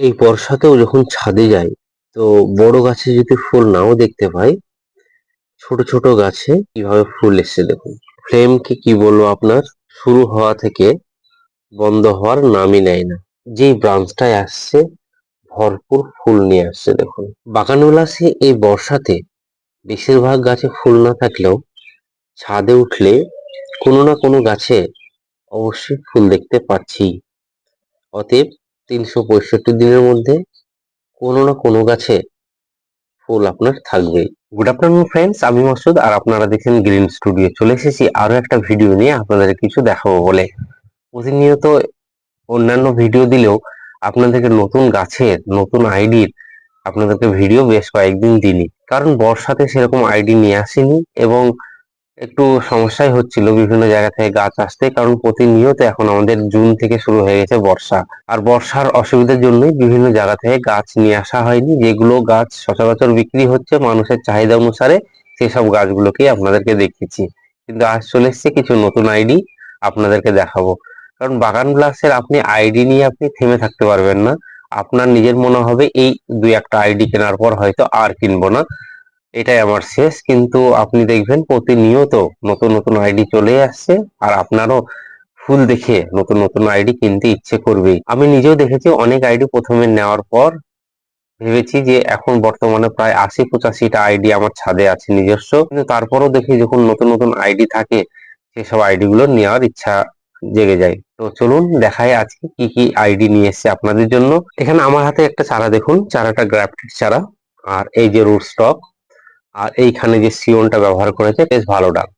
এই বর্ষাতেও যখন ছাদে যাই, তো বড় গাছে যদি ফুল নাও দেখতে পাই, ছোট ছোট গাছে কীভাবে ফুল এসছে দেখুন। ফ্লেমকে কি বলব আপনার? শুরু হওয়া থেকে বন্ধ হওয়ার নামই নেয় না। যেই ব্রাঞ্চটায় আসছে, ভরপুর ফুল নিয়ে আসছে দেখুন। বাগানবিলাসে এই বর্ষাতে বেশিরভাগ গাছে ফুল না থাকলেও ছাদে উঠলে কোনো না কোনো গাছে অবশ্যই ফুল দেখতে পাচ্ছি। অতএব তিনশো পঁয়ষট্টি দিনের মধ্যে কোনো না কোনো গাছে ফুল আপনার থাকবেই। গুড আফটারনুন ফ্রেন্ডস আমি মাসুদ আর আপনারা দেখছেন গ্রিন স্টুডিও চলে এসেছি আরও একটা ভিডিও নিয়ে আপনাদের কিছু দেখাবো বলে। প্রতিনিয়ত অন্যান্য ভিডিও দিলেও আপনাদেরকে নতুন গাছের, নতুন আইডির আপনাদেরকে ভিডিও বেশ কয়েকদিন দিলি কারণ বর্ষাতে সেরকম আইডি নিয়ে আসেনি এবং একটু সমস্যাই হচ্ছিল বিভিন্ন জায়গা থেকে গাছ আসতে, কারণ প্রতিনিয়ত এখন আমাদের জুন থেকে শুরু হয়ে গেছে বর্ষা। আর বর্ষার অসুবিধার জন্যই বিভিন্ন জায়গা থেকে গাছ নিয়ে আসা হয়নি। যেগুলো গাছ সচরাচর বিক্রি হচ্ছে, মানুষের চাহিদা অনুসারে সেসব গাছগুলোকেই আপনাদেরকে দেখিয়েছি কিন্তু আজ চলে এসছে কিছু নতুন আইডি আপনাদেরকে দেখাবো। কারণ বাগান বিলাসের আপনি আইডি নিয়ে আপনি থেমে থাকতে পারবেন না। আপনার নিজের মনে হবে, এই দুই একটা আইডি কেনার পর হয়তো আর কিনবো না। এটাই আমার শেষ। কিন্তু আপনি দেখবেন প্রতিনিয়ত নতুন নতুন আইডি চলে আসছে আর আপনারও ফুল দেখে নতুন নতুন আইডি কিনতে ইচ্ছে করবেই। আমি নিজেও দেখেছি অনেক আইডি প্রথমে নেওয়ার পর ভেবেছি যে এখন বর্তমানে প্রায় আশি পঁচাশিটা আইডি আমার ছাদে আছে নিজস্ব। কিন্তু তারপরও দেখি যখন নতুন নতুন আইডি থাকে, সেসব আইডি গুলো নেওয়ার ইচ্ছা জেগে যায়। তো চলুন দেখাই আজকে কি কি আইডি নিয়ে এসেছে আপনাদের জন্য। এখানে আমার হাতে একটা চারা দেখুন, চারাটা গ্রাফটেড চারা। আর এই যে রুট স্টক আর এইখানে যে সিওনটা ব্যবহার করেছে, বেশ ভালো ডাল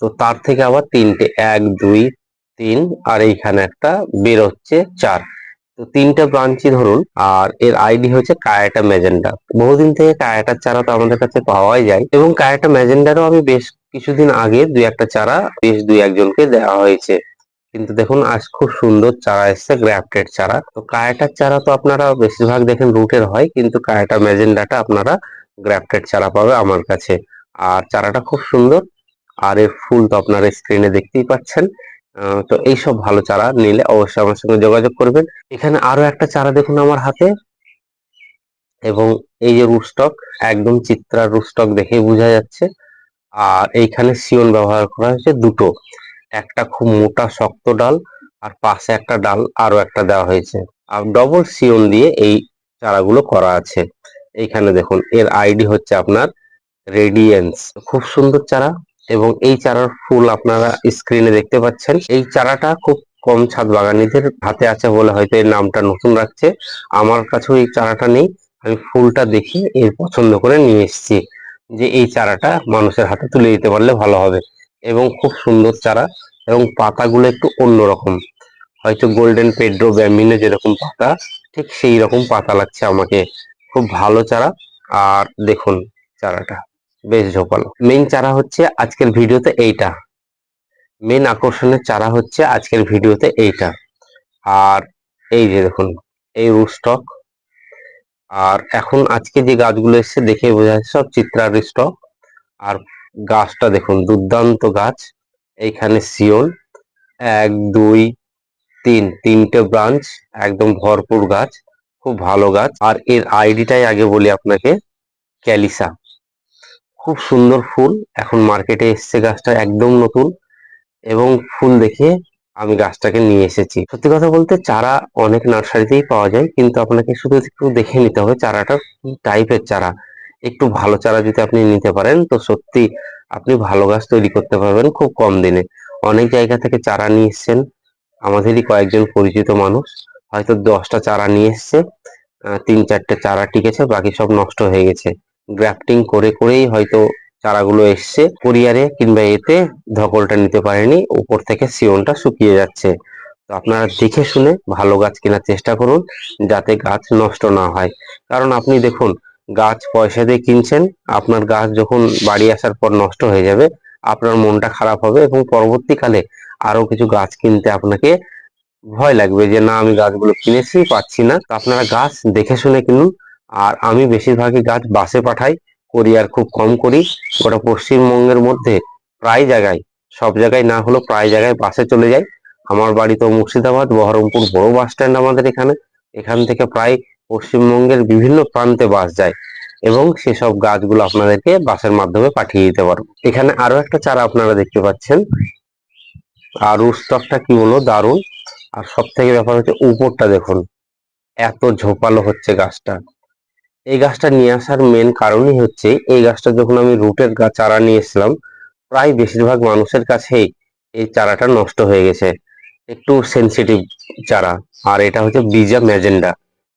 তো তার থেকে আবার তিনটে, এক, দুই, তিন, আর এইখানে একটা বের হচ্ছে চার। তো তিনটা ব্রাঞ্চই ধরুন, আর এর আইডি হচ্ছে কায়াটা ম্যাজেন্ডা বহুদিন থেকে কায়াটার চারা তো আমাদের কাছে পাওয়াই যায়। এবং কায়াটা ম্যাজেন্ডারও আমি বেশ কিছুদিন আগে দুই একটা চারা বেশ দুই একজনকে দেওয়া হয়েছে। কিন্তু দেখুন, আজ খুব সুন্দর চারা এসছে গ্রাফটেড চারা। তো কায়াটার চারা তো আপনারা বেশিরভাগ দেখেন রুটের হয়, কিন্তু কায়াটা ম্যাজেন্ডাটা আপনারা গ্রাফটেড চারা পাবে আমার কাছে। আর চারাটা খুব সুন্দর। আর এর ফুল তো আপনারা স্ক্রিনে দেখতেই পাচ্ছেন। তো এইসব ভালো চারা নিলে অবশ্যই আমার সঙ্গে যোগাযোগ করবেন। এখানে আরও একটা চারা দেখুন আমার হাতে। এবং এই যে রুটস্টক একদম চিত্রার রুটস্টক দেখেই বোঝা যাচ্ছে। আর এইখানে সিয়ন ব্যবহার করা হয়েছে দুটো। একটা খুব মোটা, শক্ত ডাল, আর পাশে একটা ডাল আরও একটা দেওয়া হয়েছে। আর ডবল সিয়ন দিয়ে এই চারাগুলো করা আছে। এইখানে দেখুন, এর আইডি হচ্ছে আপনার রেডিয়েন্স খুব সুন্দর চারা এবং এই চারার ফুল আপনারা স্ক্রিনে দেখতে পাচ্ছেন। এই চারাটা খুব কম ছাদ বাগানীদের হাতে আছে বলে হয়তো এর নামটা নতুন রাখছে। আমার কাছেও এই চারাটা নেই। আমি ফুলটা দেখে এর পছন্দ করে নিয়ে এসেছি যে এই চারাটা মানুষের হাতে তুলে দিতে পারলে ভালো হবে। এবং খুব সুন্দর চারা এবং পাতাগুলো একটু অন্যরকম। হয়তো গোল্ডেন পেড্রো ব্যামিনে যেরকম পাতা, ঠিক সেই রকম পাতা লাগছে আমাকে। খুব ভালো চারা। আর দেখুন চারাটা, বেশ ঝোপালো। মেইন চারা হচ্ছে আজকের ভিডিওতে এইটা। মেইন আকর্ষণের চারা হচ্ছে আজকের ভিডিওতে এইটা। আর এই যে দেখুন, এই রুস্টক আর এখন আজকে যে গাছগুলো এসছে দেখে বোঝা যাচ্ছে সব চিত্রার স্টক আর গাছটা দেখুন, দুর্দান্ত গাছ। এইখানে সিওন এক, দুই, তিন, তিনটে ব্রাঞ্চ একদম ভরপুর গাছ। খুব ভালো গাছ। আর এর আইডিটাই আগে বলি আপনাকে, ক্যালিসা। খুব সুন্দর ফুল। এখন মার্কেটে এসছে গাছটা একদম নতুন। এবং ফুল দেখে আমি গাছটাকে নিয়ে এসেছি। সত্যি কথা বলতে চারা অনেক নার্সারিতেই পাওয়া যায়, কিন্তু আপনাকে শুধু একটু দেখে নিতে হবে চারাটা কি টাইপের চারা। একটু ভালো চারা যদি আপনি নিতে পারেন, তো সত্যি আপনি ভালো গাছ তৈরি করতে পারবেন খুব কম দিনে। অনেক জায়গা থেকে চারা নিয়ে এসছেন। আমাদেরই কয়েকজন পরিচিত মানুষ। হয়তো দশটা চারা নিয়ে এসছে তিন চারটে চারা টিকেছে, বাকি সব নষ্ট হয়ে গেছে। গ্রাফটিং করে করেই হয়তো চারাগুলো এসছে। কুরিয়ারে কিংবা এতে ধকলটা নিতে পারেনি, উপর থেকে সিয়নটা শুকিয়ে যাচ্ছে। তো আপনারা দেখে শুনে ভালো গাছ কেনার চেষ্টা করুন, যাতে গাছ নষ্ট না হয়। কারণ আপনি দেখুন, গাছ পয়সা দিয়ে কিনছেন, আপনার গাছ যখন বাড়ি আসার পর নষ্ট হয়ে যাবে, আপনার মনটা খারাপ হবে এবং পরবর্তীকালে আরও কিছু গাছ কিনতে আপনাকে ভয় লাগবে যে, না, আমি গাছগুলো কিনেছি, পাচ্ছি না। আপনারা গাছ দেখে শুনে কিনুন। আর আমি বেশিরভাগই গাছ বাসে পাঠাই কোরিয়ার খুব কম করি। গোটা পশ্চিমবঙ্গের মধ্যে প্রায় জায়গায়, সব জায়গায় না হলেও প্রায় জায়গায় বাসে চলে যায় আমার বাড়ি তো মুর্শিদাবাদ, বহরমপুর বড় বাস স্ট্যান্ড আমাদের এখানে। এখান থেকে প্রায় পশ্চিমবঙ্গের বিভিন্ন প্রান্তে বাস যায় এবং সেসব গাছগুলো আপনাদেরকে বাসের মাধ্যমে পাঠিয়ে দিতে পারব। এখানে আরও একটা চারা আপনারা দেখতে পাচ্ছেন। আর স্টকটা কি বলব? দারুণ। আর সব থেকে ব্যাপার হচ্ছে উপরটা দেখুন, এত ঝোপালো হচ্ছে গাছটা। এই গাছটা নিয়ে আসার মেন কারণই হচ্ছে, এই গাছটা যখন আমি রুটের গাছ চারা নিয়ে প্রায় বেশিরভাগ মানুষের কাছেই এই চারাটা নষ্ট হয়ে গেছে। একটু সেনসিটিভ চারা। আর এটা হচ্ছে ব্রিজা ম্যাজেন্ডা।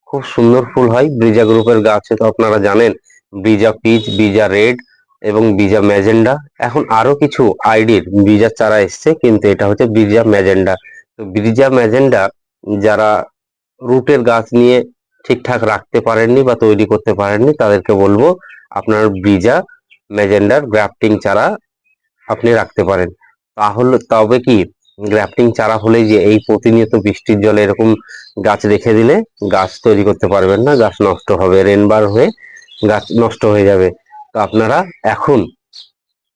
খুব সুন্দর ফুল হয়। ব্রিজা গ্রুপের গাছে তো আপনারা জানেন, ব্রিজা পিচ, ব্রিজা রেড এবং ব্রিজা ম্যাজেন্ডা। এখন আরও কিছু আইডির ব্রিজা চারা এসছে, কিন্তু এটা হচ্ছে ব্রিজা ম্যাজেন্ডা। তো ব্রিজা ম্যাজেন্ডা যারা রুটের গাছ নিয়ে ঠিকঠাক রাখতে পারেননি বা তৈরি করতে পারেননি, তাদেরকে বলব আপনার ব্রিজা ম্যাজেন্ডার গ্রাফটিং চারা আপনি রাখতে পারেন। তাহলে, তবে কি গ্রাফটিং চারা হলে যে এই প্রতিনিয়ত বৃষ্টির জলে এরকম গাছ রেখে দিলে গাছ তৈরি করতে পারবেন না, গাছ নষ্ট হবে রেনবার হয়ে গাছ নষ্ট হয়ে যাবে। তো আপনারা এখন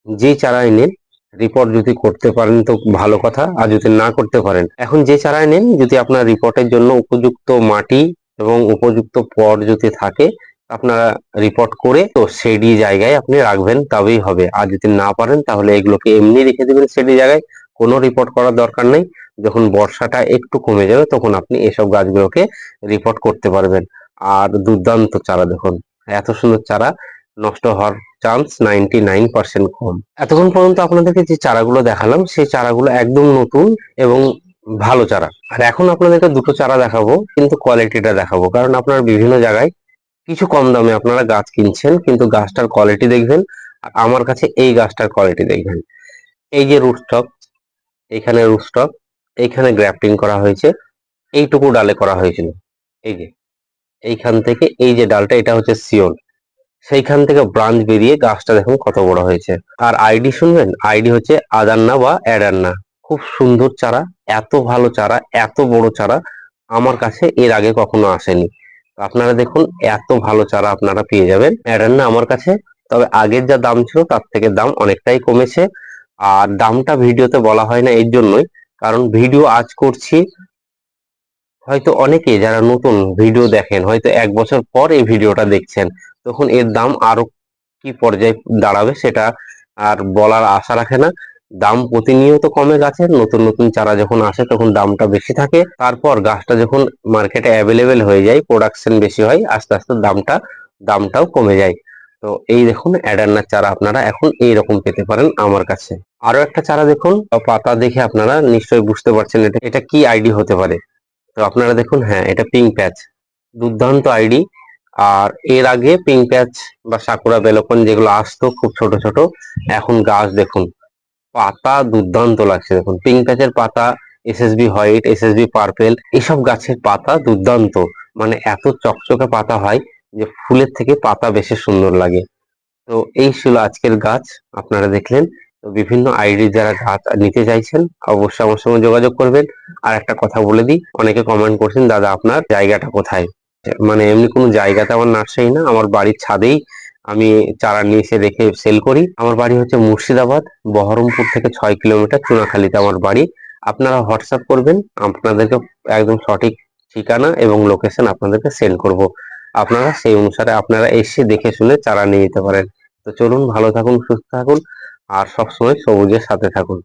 যে চারাই নেন রিপোর্ট যদি করতে পারেন তো ভালো কথা, আর যদি না করতে পারেন, এখন যে চারায় নেন, যদি আপনার রিপোর্টের জন্য উপযুক্ত মাটি এবং উপযুক্ত পট যদি থাকে, আপনারা রিপোর্ট করে তো সেডি জায়গায় আপনি রাখবেন, তবেই হবে। আর যদি না পারেন, তাহলে এগুলোকে এমনি রেখে দেবেন সেডি জায়গায়। কোনো রিপোর্ট করার দরকার নেই। যখন বর্ষাটা একটু কমে যাবে, তখন আপনি এসব গাছগুলোকে রিপোর্ট করতে পারবেন। আর দুর্দান্ত চারা দেখুন। এত সুন্দর চারা নষ্ট হওয়ার চান্স নাইনটি নাইন পার্সেন্ট কম। এতক্ষণ পর্যন্ত আপনাদেরকে যে চারাগুলো দেখালাম, সেই চারাগুলো একদম নতুন এবং ভালো চারা। আর এখন আপনাদেরকে দুটো চারা দেখাবো, কিন্তু কোয়ালিটিটা দেখাবো। কারণ আপনার বিভিন্ন জায়গায় কিছু কম দামে আপনারা গাছ কিনছেন, কিন্তু গাছটার কোয়ালিটি দেখবেন, আর আমার কাছে এই গাছটার কোয়ালিটি দেখবেন। এই যে রুটস্টক এখানে রুটস্টক এইখানে গ্রাফটিং করা হয়েছে, এইটুকু ডালে করা হয়েছিল। এই যে, এইখান থেকে এই যে ডালটা, এটা হচ্ছে সিওল সেইখান থেকে ব্রাঞ্চ বেরিয়ে গাছটা দেখুন কত বড় হয়েছে। আর আইডি শুনবেন? আইডি হচ্ছে আদান্না বা অ্যাডান্না। খুব সুন্দর চারা, এত ভালো চারা, এত বড় চারা আমার কাছে এর আগে কখনো আসেনি। আপনারা দেখুন, এত ভালো চারা আপনারা পেয়ে যাবেন। অ্যাডান্না আমার কাছে, তবে আগের যা দাম ছিল তার থেকে দাম অনেকটাই কমেছে। আর দামটা ভিডিওতে বলা হয় না এর জন্যই, কারণ ভিডিও আজ করছি, হয়তো অনেকে যারা নতুন ভিডিও দেখেন, হয়তো এক বছর পর এই ভিডিওটা দেখছেন। তখন এর দাম আরও কি পর্যায়ে দাঁড়াবে সেটা আর বলার আশা রাখে না। দাম প্রতিনিয়ত কমে গাছের নতুন নতুন চারা যখন আসে তখন দামটা বেশি থাকে। তারপর গাছটা যখন মার্কেটে অ্যাভেলেবেল হয়ে যায় প্রোডাকশন বেশি হয়, আস্তে আস্তে দামটা, দামটাও কমে যায়। তো এই দেখুন, অ্যাডান্নার চারা আপনারা এখন এই রকম পেতে পারেন আমার কাছে। আরও একটা চারা দেখুন, পাতা দেখে আপনারা নিশ্চয়ই বুঝতে পারছেন এটা এটা কি আইডি হতে পারে। তো আপনারা দেখুন হ্যাঁ এটা পিঙ্ক প্যাচ দুর্দান্ত আইডি আর এর আগে পিঙ্ক প্যাচ বা সাকুরা বেলকন যেগুলো আসতো খুব ছোট ছোট, এখন গাছ দেখুন, পাতা দুর্দান্ত লাগছে দেখুন। পিঙ্ক প্যাচের পাতা এসএসবি হোয়াইট এসএসবি পার্পেল এসব গাছের পাতা দুর্দান্ত। মানে এত চকচকে পাতা হয় যে ফুলের থেকে পাতা বেশি সুন্দর লাগে। তো এই ছিল আজকের গাছ, আপনারা দেখলেন। তো বিভিন্ন আইডি যারা গাছ নিতে চাইছেন, অবশ্যই আমার সঙ্গে যোগাযোগ করবেন। আর একটা কথা বলে দিই, অনেকে কমেন্ট করছেন, দাদা, আপনার জায়গাটা কোথায়? মানে এমনি কোনো জায়গাতে আমার নার্সারি না, আমার বাড়ির ছাদেই আমি চারা নিয়ে এসে রেখে সেল করি। আমার বাড়ি হচ্ছে মুর্শিদাবাদ, বহরমপুর থেকে ছয় কিলোমিটার চুনাখালীতে আমার বাড়ি। আপনারা হোয়াটসঅ্যাপ করবেন, আপনাদেরকে একদম সঠিক ঠিকানা এবং লোকেশন আপনাদেরকে সেন্ড করব। আপনারা সেই অনুসারে আপনারা এসে দেখে শুনে চারা নিয়ে যেতে পারেন। তো চলুন, ভালো থাকুন, সুস্থ থাকুন, আর সবসময় সবুজের সাথে থাকুন।